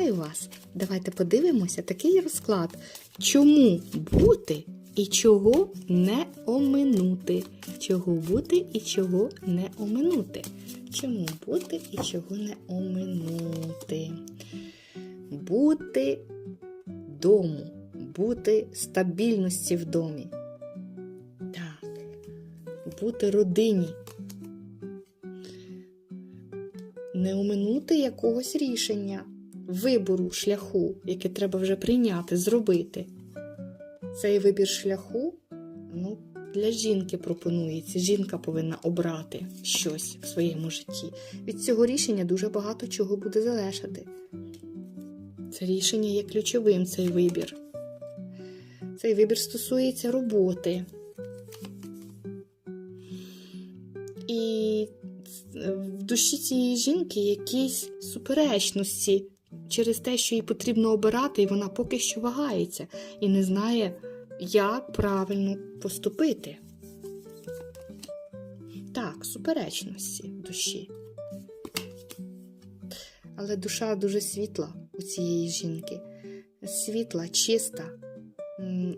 Вітаю вас! Давайте подивимося такий розклад. Чому бути і чого не оминути? Чого бути і чого не оминути? Чому бути і чого не оминути? Бути дому, бути стабільності в домі. Так, бути родині. Не оминути якогось рішення, вибору шляху, яке треба вже прийняти, зробити. Цей вибір шляху ну, для жінки пропонується. Жінка повинна обрати щось в своєму житті. Від цього рішення дуже багато чого буде залежати. Це рішення є ключовим, цей вибір. Цей вибір стосується роботи. І в душі цієї жінки якісь суперечності через те, що їй потрібно обирати, і вона поки що вагається і не знає, як правильно поступити. Так, суперечності душі. Але душа дуже світла у цієї жінки. Світла, чиста.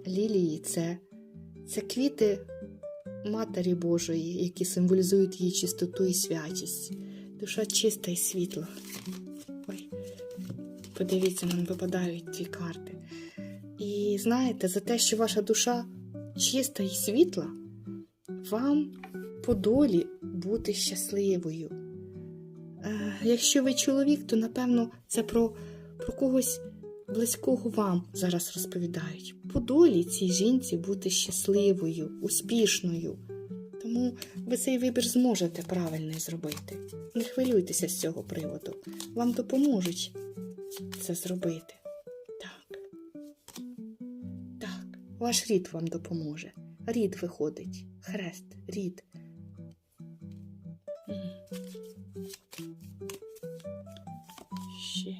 Лілії це, це квіти Матері Божої, які символізують її чистоту і святість. Душа чиста і світла. Подивіться, нам випадають дві карти. І знаєте, за те, що ваша душа чиста і світла, вам по долі бути щасливою. Е, якщо ви чоловік, то напевно це про, про когось близького вам зараз розповідають. По долі цій жінці бути щасливою, успішною. Тому ви цей вибір зможете правильний зробити. Не хвилюйтеся з цього приводу. Вам допоможуть це зробити. Так. Так, ваш рід вам допоможе. Рід виходить. Хрест, рід. Ще.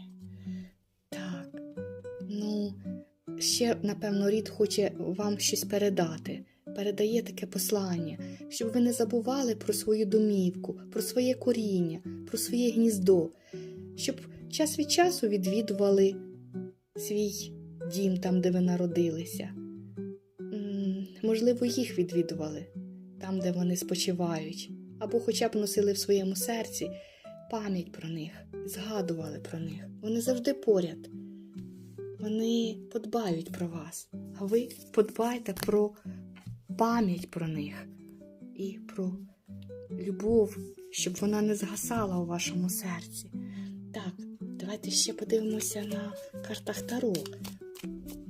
Так. Ну, ще, напевно, рід хоче вам щось передати. Передає таке послання, щоб ви не забували про свою домівку, про своє коріння, про своє гніздо, щоб час від часу відвідували свій дім там, де ви народилися. Можливо, їх відвідували там, де вони спочивають, або хоча б носили в своєму серці пам'ять про них, згадували про них. Вони завжди поряд. Вони подбають про вас, а ви подбайте про пам'ять про них і про любов, щоб вона не згасала у вашому серці. Так, давайте ще подивимося на картах Таро.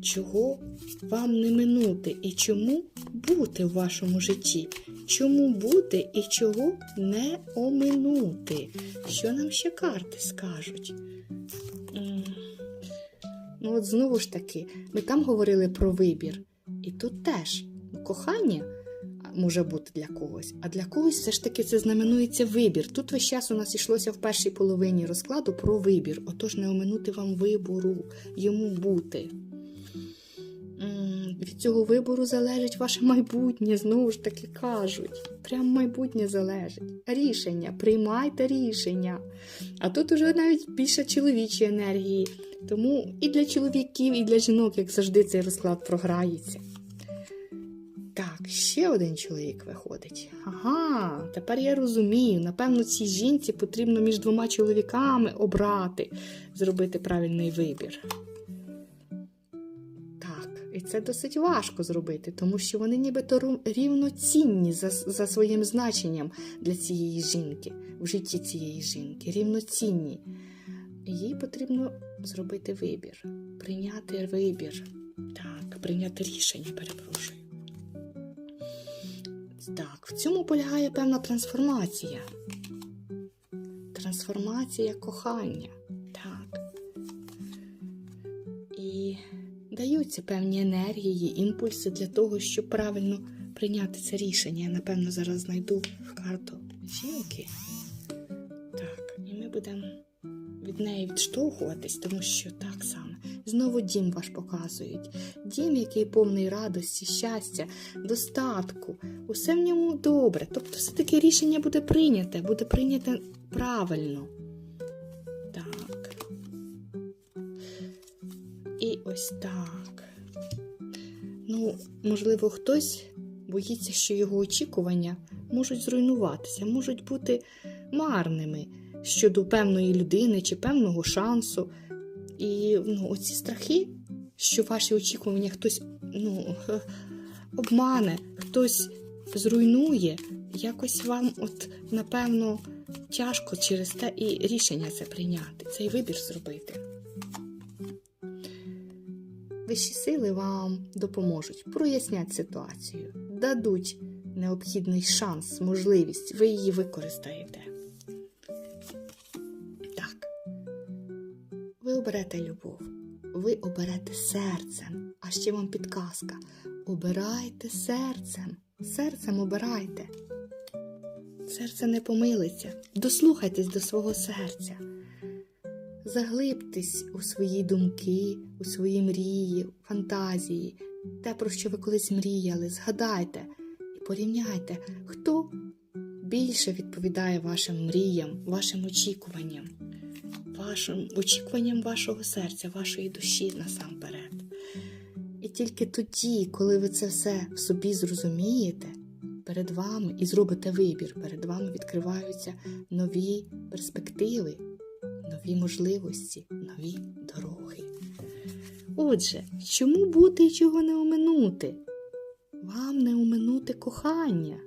Чого вам не минути і чому бути в вашому житті? Чому бути і чого не оминути? Що нам ще карти скажуть? Ну, от знову ж таки, ми там говорили про вибір. І тут теж кохання може бути для когось, а для когось все ж таки це знаменується вибір. Тут весь час у нас йшлося в першій половині розкладу про вибір. Отож, не оминути вам вибору, йому бути. Від цього вибору залежить ваше майбутнє, знову ж таки кажуть. Прям майбутнє залежить. Рішення, приймайте рішення. А тут уже навіть більше чоловічої енергії. Тому і для чоловіків, і для жінок, як завжди, цей розклад програється. Так, ще один чоловік виходить. Ага, тепер я розумію. Напевно, цій жінці потрібно між двома чоловіками обрати, зробити правильний вибір. Так, і це досить важко зробити, тому що вони нібито рівноцінні за, за своїм значенням для цієї жінки, в житті цієї жінки, рівноцінні. Їй потрібно зробити вибір, прийняти вибір. Так, прийняти рішення, перепрошую. Так, в цьому полягає певна трансформація. Трансформація кохання. Так. І даються певні енергії, імпульси для того, щоб правильно прийняти це рішення. Я, напевно, зараз знайду в карту жінки. Так, і ми будемо від неї відштовхуватись, тому що так саме. Знову дім ваш показують. Дім, який повний радості, щастя, достатку. Усе в ньому добре. Тобто, все-таки рішення буде прийняте, буде прийняте правильно. Так. І ось так. Ну, можливо, хтось боїться, що його очікування можуть зруйнуватися, можуть бути марними щодо певної людини чи певного шансу. І ну, оці страхи, що ваші очікування хтось ну, обмане, хтось зруйнує, якось вам, от, напевно, тяжко через те і рішення це прийняти, цей вибір зробити. Вищі сили вам допоможуть, прояснять ситуацію, дадуть необхідний шанс, можливість, ви її використаєте. Ви оберете любов, ви оберете серцем. А ще вам підказка. Обирайте серцем. Серцем обирайте. Серце не помилиться. Дослухайтесь до свого серця. Заглибтесь у свої думки, у свої мрії, фантазії, те, про що ви колись мріяли, згадайте і порівняйте, хто більше відповідає вашим мріям, вашим очікуванням, вашим очікуванням вашого серця, вашої душі насамперед. І тільки тоді, коли ви це все в собі зрозумієте, перед вами і зробите вибір, перед вами відкриваються нові перспективи, нові можливості, нові дороги. Отже, чому бути і чого не оминути? Вам не оминути кохання.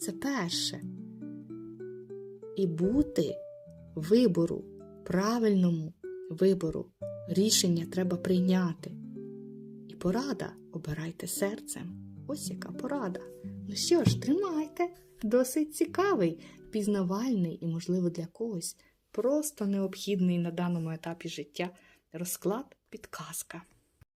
Це перше. І бути вибору, правильному вибору. Рішення треба прийняти. І порада обирайте серцем. Ось яка порада. Ну що ж, тримайте. Досить цікавий, пізнавальний і, можливо, для когось просто необхідний на даному етапі життя розклад підказка.